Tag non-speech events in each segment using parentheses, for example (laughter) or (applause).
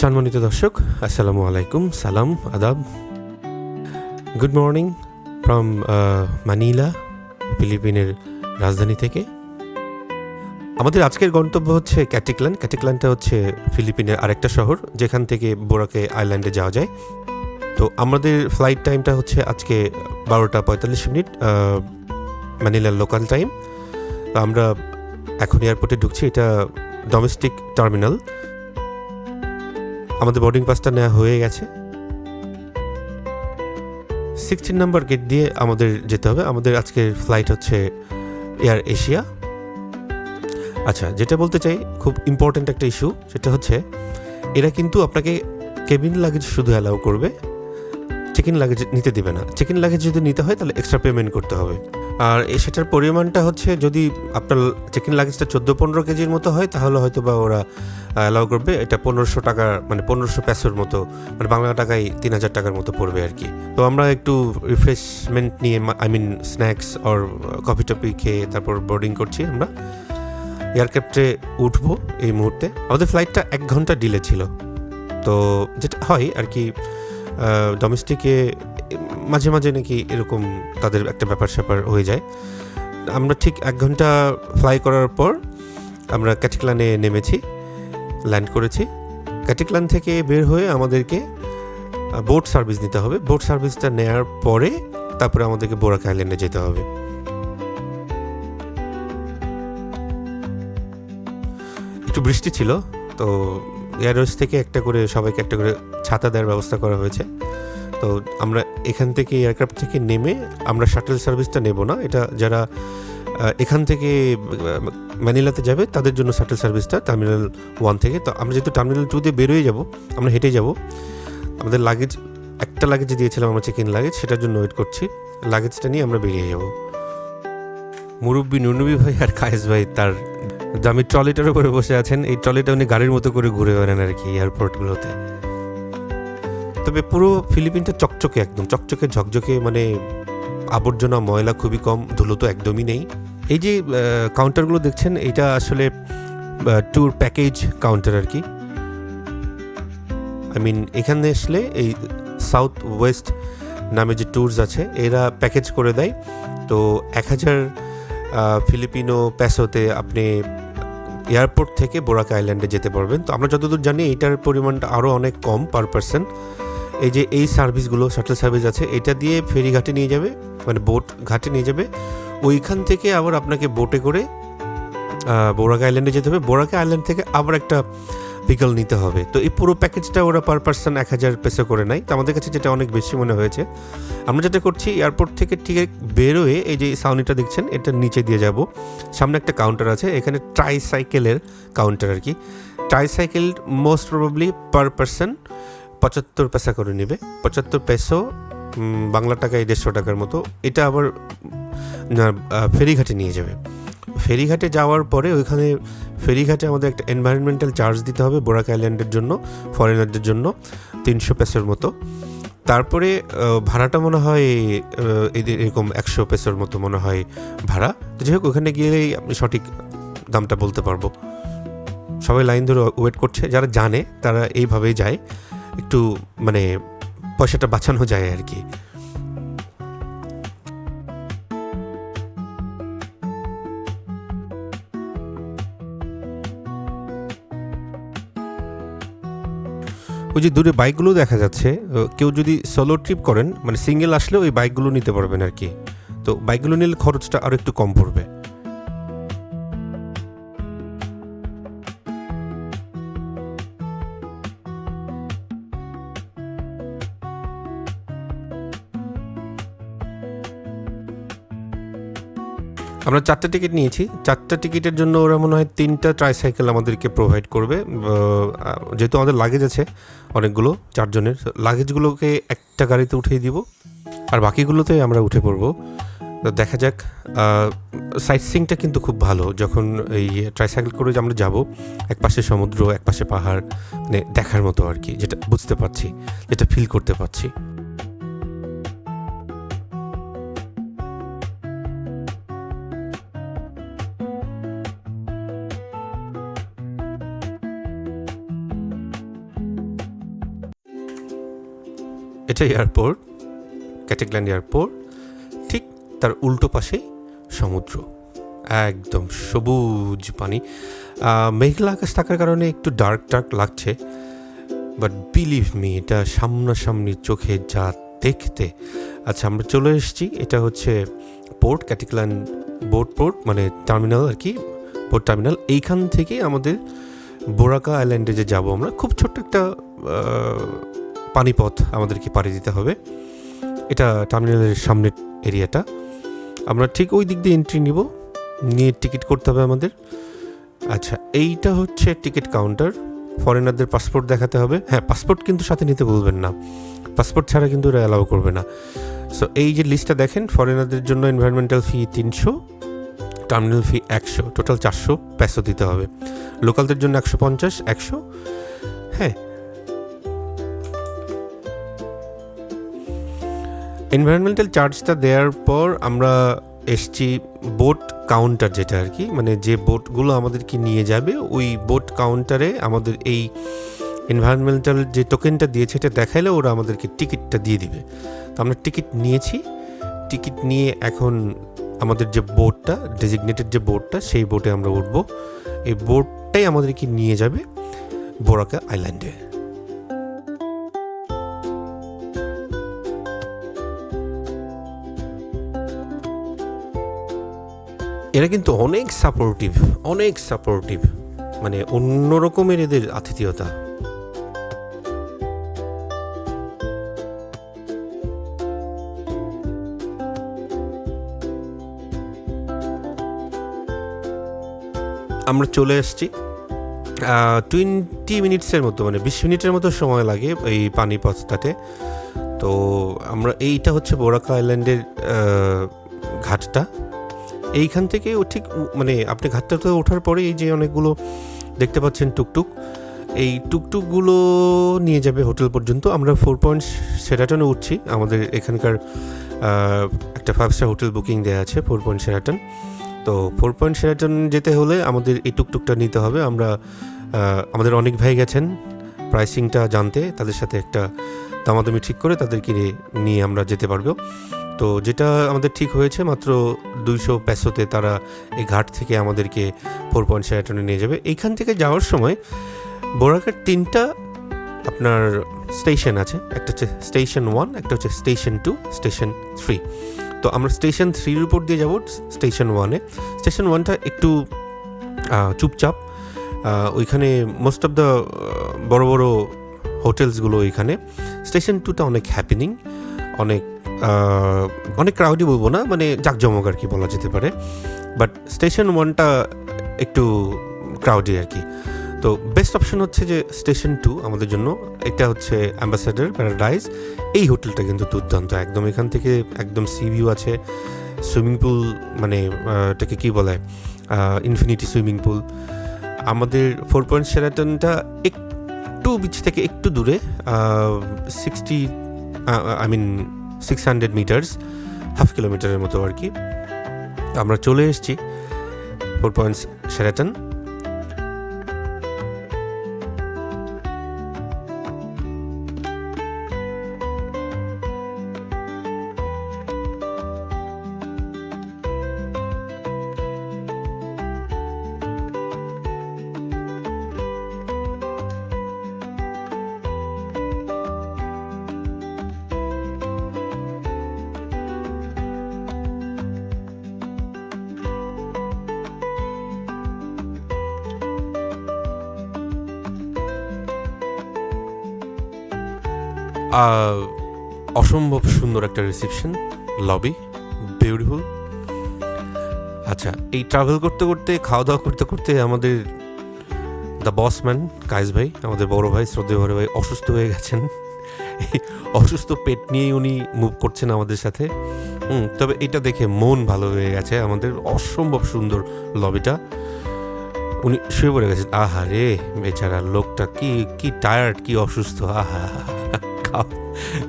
সম্মানিত দর্শক, আসসালামু আলাইকুম। সালাম, আদাব। গুড মর্নিং ফ্রম মানিলা ফিলিপিনের রাজধানী থেকে। আমাদের আজকের গন্তব্য হচ্ছে ক্যাটিকল্যান্ড ক্যাটিকল্যান্ডটা হচ্ছে ফিলিপিনের আরেকটা শহর, যেখান থেকে বোরাকে আইল্যান্ডে যাওয়া যায়। তো আমাদের ফ্লাইট টাইমটা হচ্ছে আজকে বারোটা পঁয়তাল্লিশ মিনিট ম্যানিলার লোকাল টাইম আমরা এখন এয়ারপোর্টে ঢুকছি, এটা ডোমেস্টিক টার্মিনাল আমাদের বোর্ডিং পাসটা নেওয়া হয়ে গেছে। সিক্সটিন নাম্বার গেট দিয়ে আমাদের যেতে হবে। আমাদের আজকের ফ্লাইট হচ্ছে এয়ার এশিয়া আচ্ছা যেটা বলতে চাই, খুব ইম্পর্ট্যান্ট একটা ইস্যু সেটা হচ্ছে এরা কিন্তু আপনাকে কেবিন লাগেজ শুধু অ্যালাউ করবে চেক ইন লাগেজ নিতে দেবে না। চেক ইন লাগেজ যদি নিতে হয়, তাহলে এক্সট্রা পেমেন্ট করতে হবে। আর এ সেটার পরিমাণটা হচ্ছে যদি আপনার চেক লাগেজটা চোদ্দ পনেরো কেজির মতো হয়, তাহলে হয়তো বা ওরা অ্যালাউ করবে। এটা পনেরোশো টাকা মানে পনেরোশো প্যাসোর মতো মানে বাংলা টাকায় তিন হাজার টাকার মতো পড়বে আর কি। তো আমরা একটু রিফ্রেশমেন্ট নিয়ে I mean snacks or coffee toffee খেয়ে তারপর বোর্ডিং করছি আমরা। এয়ারক্রাফটে উঠবো এই মুহূর্তে। আমাদের ফ্লাইটটা এক ঘণ্টা ডিলে ছিল। তো যেটা হয় আর কি ডোমেস্টিকে মাঝে মাঝে নাকি এরকম তাদের একটা ব্যাপার স্যাপার হয়ে যায়। আমরা ঠিক এক ঘণ্টা ফ্লাই করার পর আমরা ক্যাটিক্লানে নেমেছি ল্যান্ড করেছি। ক্যাটিক্লান থেকে বের হয়ে আমাদেরকে বোট সার্ভিস নিতে হবে। বোট সার্ভিসটা নেওয়ার পরে তারপরে আমাদেরকে বোরাক আইল্যান্ডে যেতে হবে। একটু বৃষ্টি ছিল, তো এয়ারওয়েজ থেকে একটা করে সবাইকে একটা করে ছাতা দেওয়ার ব্যবস্থা করা হয়েছে। তো আমরা এখান থেকে এয়ারক্রাফট থেকে নেমে আমরা শাটেল সার্ভিসটা নেব না। এটা যারা এখান থেকে ম্যানিলাতে যাবে, তাদের জন্য শাটেল সার্ভিসটা টার্মিনাল ওয়ান থেকে। তো আমরা যেহেতু টার্মিনাল টু দিয়ে বেরোয় যাব, আমরা হেঁটে যাব, আমাদের লাগেজ একটা লাগেজ দিয়েছিলাম আমরা চেক ইন লাগেজ সেটার জন্য ওয়েট করছি। লাগেজটা নিয়ে আমরা বেরিয়ে যাব। মুরব্বী নুনবী ভাই আর কায়েস ভাই তার দামি ট্রলিটার উপরে বসে আছেন। এই ট্রলিটা উনি গাড়ির মতো করে ঘুরে বেড়ান আর কি এয়ারপোর্টগুলোতে তবে পুরো ফিলিপিনটা চকচকে একদম, চকচকে, ঝকঝকে মানে আবর্জনা, ময়লা খুবই কম, ধুলো তো একদমই নেই। এই যে কাউন্টারগুলো দেখছেন এটা আসলে ট্যুর প্যাকেজ কাউন্টার আর কি। আই মিন এখানে আসলে এই সাউথ ওয়েস্ট নামে যে ট্যুরস আছে, এরা প্যাকেজ করে দেয়। তো এক হাজার ফিলিপিনো প্যাসোতে আপনি এয়ারপোর্ট থেকে বোরাক আইল্যান্ডে যেতে পারবেন। তো আমরা যতদূর জানি, এইটার পরিমাণটা আরও অনেক কম পার পার্সন এই যে এই সার্ভিসগুলো শাটল সার্ভিস আছে, এটা দিয়ে ফেরি ঘাটে নিয়ে যাবে মানে বোট ঘাটে নিয়ে যাবে। ওইখান থেকে আবার আপনাকে বোটে করে বোরাক আইল্যান্ডে যেতে হবে। বোরাক আইল্যান্ড থেকে আবার একটা ভিকল নিতে হবে। তো এই পুরো প্যাকেজটা ওরা পার পার্সন এক হাজার পেসো করে নেয়। তো আমাদের কাছে যেটা অনেক বেশি মনে হয়েছে, আমরা যেটা করছি এয়ারপোর্ট থেকে ঠিক বেরোয়ে, এই যে সাউনিটা দেখছেন, এটা নিচে দিয়ে যাব। সামনে একটা কাউন্টার আছে, এখানে ট্রাই সাইকেলের কাউন্টার আর কি। Tricycle most probably per person পঁচাত্তর পেসা করে নেবে। পঁচাত্তর পেসো বাংলা টাকায় দেড়শো টাকার মতো। এটা আবার ফেরিঘাটে নিয়ে যাবে। ফেরিঘাটে যাওয়ার পরে ওইখানে, ফেরিঘাটে আমাদের একটা এনভায়রনমেন্টাল চার্জ দিতে হবে বোরাক আইল্যান্ডের জন্য ফরেনারদের জন্য, তিনশো পেসোর মতো। তারপরে ভাড়াটা মনে হয় এদের এরকম একশো পেসোর মতো মনে হয় ভাড়া। তো যাই হোক, ওখানে গিয়েই আপনি সঠিক দামটা বলতে পারব। সবাই লাইন ধরে ওয়েট করছে। যারা জানে, তারা এইভাবেই যায়। একটু মানে পয়সাটা বাঁচানো যায় আর কি। ওই যে দূরে বাইকগুলো দেখা যাচ্ছে কেউ যদি সোলো ট্রিপ করেন মানে সিঙ্গেল আসলে ওই বাইকগুলো নিতে পারবেন আর কি। তো বাইকগুলো নিলে খরচটা আরও একটু কম পড়বে। আমরা চারটা টিকিট নিয়েছি। চারটা টিকিটের জন্য ওরা মনে হয় তিনটা ট্রাইসাইকেল আমাদেরকে প্রোভাইড করবে। যেহেতু আমাদের লাগেজ আছে অনেকগুলো, চারজনের। লাগেজগুলোকে একটা গাড়িতে উঠিয়ে দিব। আর বাকিগুলোতে আমরা উঠে পড়ব। দেখা যাক সাইট সিংটা কিন্তু খুব ভালো। যখন এই ট্রাইসাইকেল করে আমরা যাব, এক পাশে সমুদ্র, এক পাশে পাহাড় মানে দেখার মতো আর কি, যেটা বুঝতে পারছি, যেটা ফিল করতে পারছি। এটা এয়ারপোর্ট ক্যাটেকল্যান্ড এয়ারপোর্ট ঠিক তার উল্টো পাশেই সমুদ্র। একদম সবুজ পানি। মেঘলা আকাশ থাকার কারণে একটু ডার্ক ডার্ক লাগছে। বাট বিলিভ মি এটা সামনাসামনি চোখে যা দেখতে। আচ্ছা আমরা চলে এসেছি। এটা হচ্ছে পোর্ট ক্যাটিক্যালান বোট পোর্ট মানে টার্মিনাল আর কি বোট টার্মিনাল এইখান থেকে আমাদের বোরাকা আইল্যান্ডে যে যাব আমরা, খুব ছোট্ট একটা পানিপথ আমাদেরকে পাড়ি দিতে হবে। এটা টার্মিনালের সামনের এরিয়াটা। আমরা ঠিক ওই দিক দিয়ে এন্ট্রি নিব। নিয়ে টিকিট করতে হবে আমাদের। আচ্ছা এইটা হচ্ছে টিকিট কাউন্টার ফরেনারদের পাসপোর্ট দেখাতে হবে। হ্যাঁ পাসপোর্ট কিন্তু সাথে নিতে বলবেন না। পাসপোর্ট ছাড়া কিন্তু ওরা অ্যালাউ করবে না। সো এই যে লিস্টটা দেখেন ফরেনারদের জন্য এনভায়রনমেন্টাল ফি তিনশো টার্মিনাল ফি একশো টোটাল চারশো প্যাসো দিতে হবে। লোকালদের জন্য একশো পঞ্চাশ, একশো। হ্যাঁ এনভায়রনমেন্টাল চার্জটা দেওয়ার পর আমরা এসছি বোট কাউন্টার যেটা আর কি মানে যে বোটগুলো আমাদেরকে নিয়ে যাবে, ওই বোট কাউন্টারে আমাদের এই এনভায়রনমেন্টাল যে টোকেনটা দিয়েছে, এটা দেখাইলে ওরা আমাদেরকে টিকিটটা দিয়ে দিবে। তো আমরা টিকিট নিয়েছি। টিকিট নিয়ে এখন আমাদের যে বোটটা ডেজিগনেটেড যে বোটটা সেই বোটে আমরা উঠবো। এই বোটটাই আমাদেরকে নিয়ে যাবে বোরাকা আইল্যান্ডে এরা কিন্তু অনেক সাপোর্টিভ অনেক সাপোর্টিভ মানে অন্যরকমের এদের আতিথেয়তা। আমরা চলে এসেছি টোয়েন্টি মিনিটসের মতো মানে বিশ মিনিটের মতো সময় লাগে এই পানিপথটাতে। তো আমরা, এইটা হচ্ছে বোরাকা আইল্যান্ডের ঘাটটা। এইখান থেকে ও ঠিক মানে আপনি ঘাটটাতে ওঠার পরে এই যে অনেকগুলো দেখতে পাচ্ছেন টুকটুক, এই টুকটুকগুলো নিয়ে যাবে হোটেল পর্যন্ত। আমরা ফোর পয়েন্ট সেরাটনে উঠছি। আমাদের এখানকার একটা ফাইভ স্টার হোটেল বুকিং দেওয়া আছে ফোর পয়েন্ট সেরাটন। তো ফোর পয়েন্ট সেরাটন যেতে হলে আমাদের এই টুকটুকটা নিতে হবে। আমরা আমাদের অনেক ভাই গেছেন প্রাইসিংটা জানতে, তাদের সাথে একটা দামাদামি ঠিক করে তাদেরকে নিয়ে- নিয়ে আমরা যেতে পারব। তো যেটা আমাদের ঠিক হয়েছে, মাত্র দুইশো প্যাসোতে তারা এই ঘাট থেকে আমাদেরকে ফোর পয়েন্ট সেরাটনে নিয়ে যাবে। এইখান থেকে যাওয়ার সময় বোরাকার তিনটা আপনার স্টেশন আছে, একটা হচ্ছে স্টেশন ওয়ান একটা হচ্ছে স্টেশন টু স্টেশন থ্রি তো আমরা স্টেশন থ্রির উপর দিয়ে যাব স্টেশন ওয়ানে স্টেশন ওয়ানটা একটু চুপচাপ। ওইখানে মোস্ট অফ দ্য বড় বড় হোটেলসগুলো ওইখানে। স্টেশন টুটা অনেক হ্যাপিনিং অনেক অনেক ক্রাউডই বলব না মানে জাঁকজমক আর কি বলা যেতে পারে। বাট স্টেশন ওয়ানটা একটু ক্রাউডি আর কি। তো বেস্ট অপশন হচ্ছে যে স্টেশন টু আমাদের জন্য, এটা হচ্ছে অ্যাম্বাসাডার প্যারাডাইজ এই হোটেলটা কিন্তু দুর্দান্ত, একদম এখান থেকে একদম সি ভিউ আছে। সুইমিং পুল মানে এটাকে কী বলে? ইনফিনিটি সুইমিং পুল আমাদের ফোর পয়েন্ট সেরাটনটা একটু বিচ থেকে একটু দূরে sixty I mean six hundred meters half কিলোমিটারের মতো আর কি। আমরা চলে এসেছি ফোর পয়েন্টস সেরাটন অসম্ভব সুন্দর একটা রিসেপশন লবি বিউটিফুল আচ্ছা এই ট্রাভেল করতে করতে খাওয়া দাওয়া করতে করতে আমাদের দ্য বসম্যান কায়েস ভাই, আমাদের বড় ভাই, শ্রদ্ধেয় বড় ভাই অসুস্থ হয়ে গেছেন। (laughs) অসুস্থ পেট নিয়েই উনি মুভ করছেন আমাদের সাথে। হুম, তবে এটা দেখে মন ভালো হয়ে গেছে আমাদের অসম্ভব সুন্দর লবিটা উনি শুয়ে পড়ে গেছেন। আহা রে বেচারা লোকটা কি কি টায়ার্ড কি অসুস্থ। আহা। খাওয়া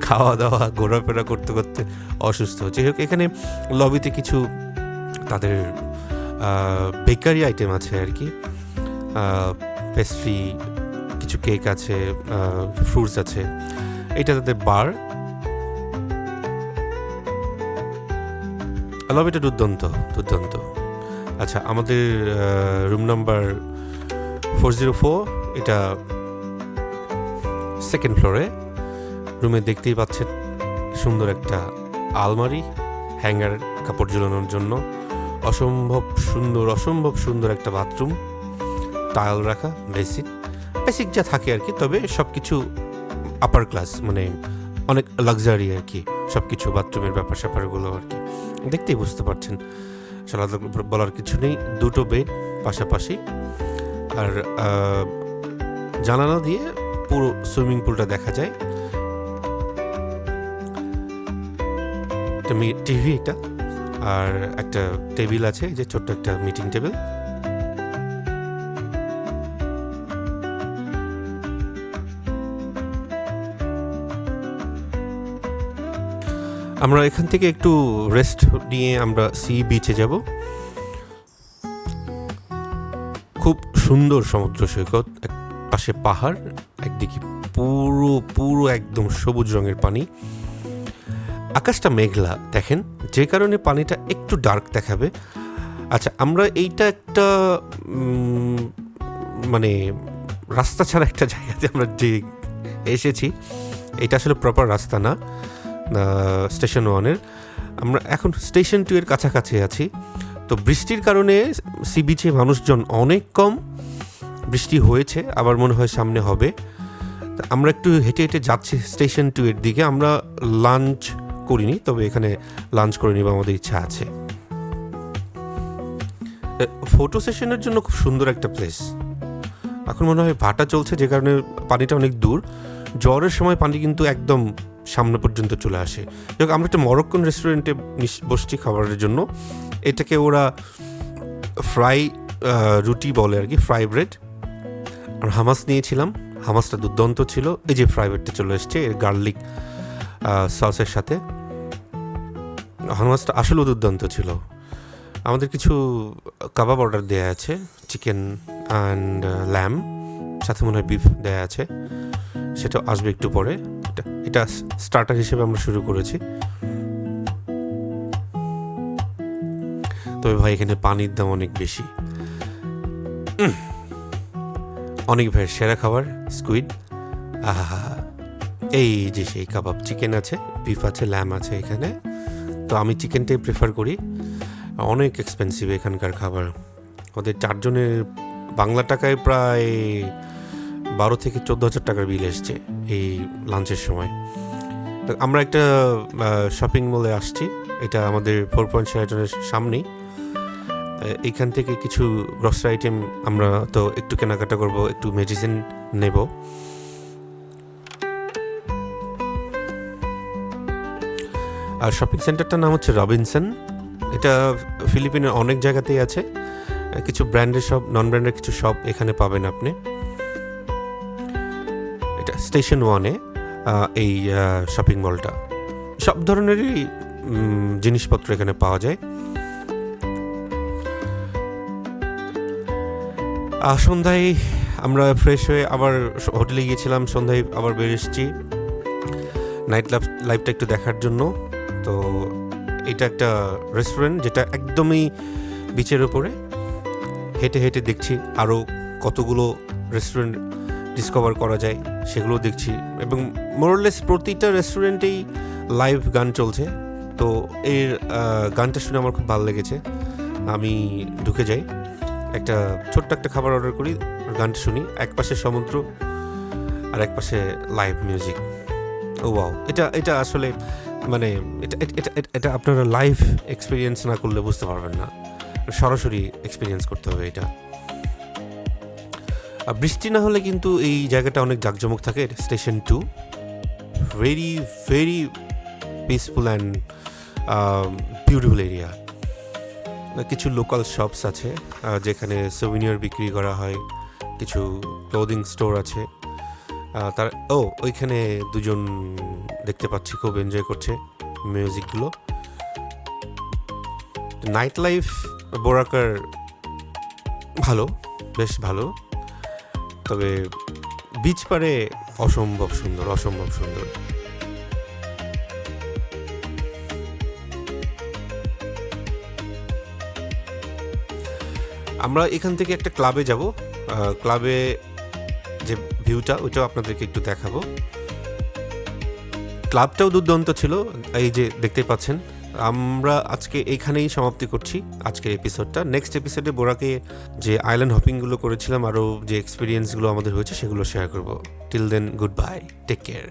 খাওয়া দাওয়া ঘোরাফেরা করতে করতে অসুস্থ। যাই হোক এখানে লবিতে কিছু তাদের বেকারি আইটেম আছে আর কি। পেস্ট্রি কিছু কেক আছে ফ্রুটস আছে। এটা তাদের বার লবিটা এটা দুর্দান্ত দুর্দান্ত। আচ্ছা আমাদের room number four zero four এটা সেকেন্ড ফ্লোরে রুমে দেখতেই পাচ্ছেন সুন্দর একটা আলমারি, হ্যাঙ্গার, কাপড় ঝুলানোর জন্য। অসম্ভব সুন্দর অসম্ভব সুন্দর একটা বাথরুম, টাইল রাখা, বেসিক বেসিক যা থাকে আর কি, তবে সব কিছু আপার ক্লাস মানে অনেক লাক্সারি আর কি সব কিছু বাথরুমের ব্যাপার স্যাপারগুলো আর কি। দেখতেই বুঝতে পারছেন, সালাদ বলার কিছু নেই, দুটো বেড পাশাপাশি। আর জানালা দিয়ে পুরো সুইমিং পুলটা দেখা যায়। একটা টিভি এটা আর একটা টেবিল আছে যে ছোট্ট একটা মিটিং টেবিল। আমরা এখান থেকে একটু রেস্ট নিয়ে আমরা সি বিচে যাব। খুব সুন্দর সমুদ্র সৈকত, এক পাশে পাহাড়, একদিকে পুরো পুরো একদম সবুজ রঙের পানি। আকাশটা মেঘলা, দেখেন। যে কারণে পানিটা একটু ডার্ক দেখাবে। আচ্ছা আমরা এইটা একটা মানে রাস্তা ছাড়া একটা জায়গাতে আমরা যে এসেছি, এটা আসলে প্রপার রাস্তা না স্টেশন ওয়ানের আমরা এখন স্টেশন টু এর কাছাকাছি আছি। তো বৃষ্টির কারণে সি বিচে মানুষজন অনেক কম। বৃষ্টি হয়েছে, আবার মনে হয় সামনে হবে। আমরা একটু হেঁটে হেঁটে যাচ্ছি স্টেশন টু এর দিকে। আমরা লাঞ্চ করিনি, তবে এখানে লাঞ্চ করে নিব আমাদের ইচ্ছা আছে। ফটো সেশনের জন্য খুব সুন্দর একটা প্লেস এখন মনে হয় ভাটা চলছে, যে কারণে পানিটা অনেক দূর। জ্বরের সময় পানি কিন্তু একদম সামনে পর্যন্ত চলে আসে। যাই আমরা একটা মরক্কন রেস্টুরেন্টে বসছি খাবারের জন্য। এটাকে ওরা ফ্রাই রুটি বলে আর কি ফ্রাই ব্রেড আর হামাস নিয়েছিলাম। হামাসটা দুর্দান্ত ছিল। এই যে ফ্রাই ব্রেডটা চলে এসছে, এর গার্লিক সসের সাথে। হামাসটা আসলেও দুর্দান্ত ছিল। আমাদের কিছু কাবাব অর্ডার দেওয়া আছে চিকেন অ্যান্ড ল্যাম সাথে মনে হয় বিফ দেওয়া আছে। সেটা আসবে একটু পরে। এটা এটা স্টার্টার হিসেবে আমরা শুরু করেছি। তবে ভাই, এখানে পানির দাম অনেক বেশি। অনেক ভাইয়ের সেরা খাবার স্কুইড আহা, এই যে সেই কাবাব চিকেন আছে বিফ আছে ল্যাম আছে এখানে। তো আমি চিকেনটাই প্রেফার করি। অনেক এক্সপেন্সিভ এখানকার খাবার। ওদের চারজনের বাংলা টাকায় প্রায় বারো থেকে চোদ্দ হাজার টাকার বিল এসছে এই লাঞ্চের সময়। আমরা একটা শপিং মলে আসছি। এটা আমাদের ফোর পয়েন্ট শেয়ারটনের সামনেই। এইখান থেকে কিছু গ্রসারি আইটেম আমরা তো একটু কেনাকাটা করব, একটু মেডিসিন নেব। আর শপিং সেন্টারটার নাম হচ্ছে রবিনসন এটা ফিলিপিনের অনেক জায়গাতেই আছে। কিছু ব্র্যান্ডের শপ নন ব্র্যান্ডের কিছু শপ এখানে পাবেন আপনি। এটা স্টেশন ওয়ানে এই শপিং মলটা সব ধরনেরই জিনিসপত্র এখানে পাওয়া যায়। সন্ধ্যায় আমরা ফ্রেশ হয়ে আবার হোটেলে গিয়েছিলাম। সন্ধ্যায় আবার বেরিয়ে এসেছি। নাইট লাইফ লাইফটা একটু দেখার জন্য। তো এটা একটা রেস্টুরেন্ট যেটা একদমই বিচের ওপরে হেঁটে হেঁটে দেখছি আরও কতগুলো রেস্টুরেন্ট ডিসকভার করা যায় সেগুলো দেখছি। এবং মোরলেস প্রতিটা রেস্টুরেন্টেই লাইভ গান চলছে। তো এর গানটা শুনে আমার খুব ভালো লেগেছে। আমি ঢুকে যাই। একটা ছোট্ট একটা খাবার অর্ডার করি, গানটা শুনি। এক পাশে সমুদ্র আর এক পাশে লাইভ মিউজিক ও এটা এটা আসলে মানে এটা, এটা- এটা আপনারা লাইভ এক্সপিরিয়েন্স না করলে বুঝতে পারবেন না। সরাসরি এক্সপিরিয়েন্স করতে হবে এটা। বৃষ্টি না হলে কিন্তু এই জায়গাটা অনেক জাঁকজমক থাকে station too very very peaceful and beautiful area কিছু লোকাল শপস আছে যেখানে সোভিনিয়ার বিক্রি করা হয়, কিছু ক্লোদিং স্টোর আছে। তার, ও, ওইখানে দুজন দেখতে পাচ্ছি, খুব এনজয় করছে মিউজিকগুলো নাইট লাইফ বোরাকার ভালো, বেশ ভালো। তবে বিচ পারে অসম্ভব সুন্দর অসম্ভব সুন্দর। আমরা এখান থেকে একটা ক্লাবে যাব। ক্লাবে যে ভিউটা ওইটাও আপনাদেরকে একটু দেখাবো। ক্লাবটাও দুর্দান্ত ছিল, এই যে দেখতে পাচ্ছেন। আমরা আজকে এখানেই সমাপ্তি করছি আজকের এপিসোডটা নেক্সট এপিসোডে বোরাকে যে আইল্যান্ড হপিংগুলো করেছিলাম, আরও যে এক্সপিরিয়েন্সগুলো আমাদের হয়েছে, সেগুলো শেয়ার করব। Till then good bye take care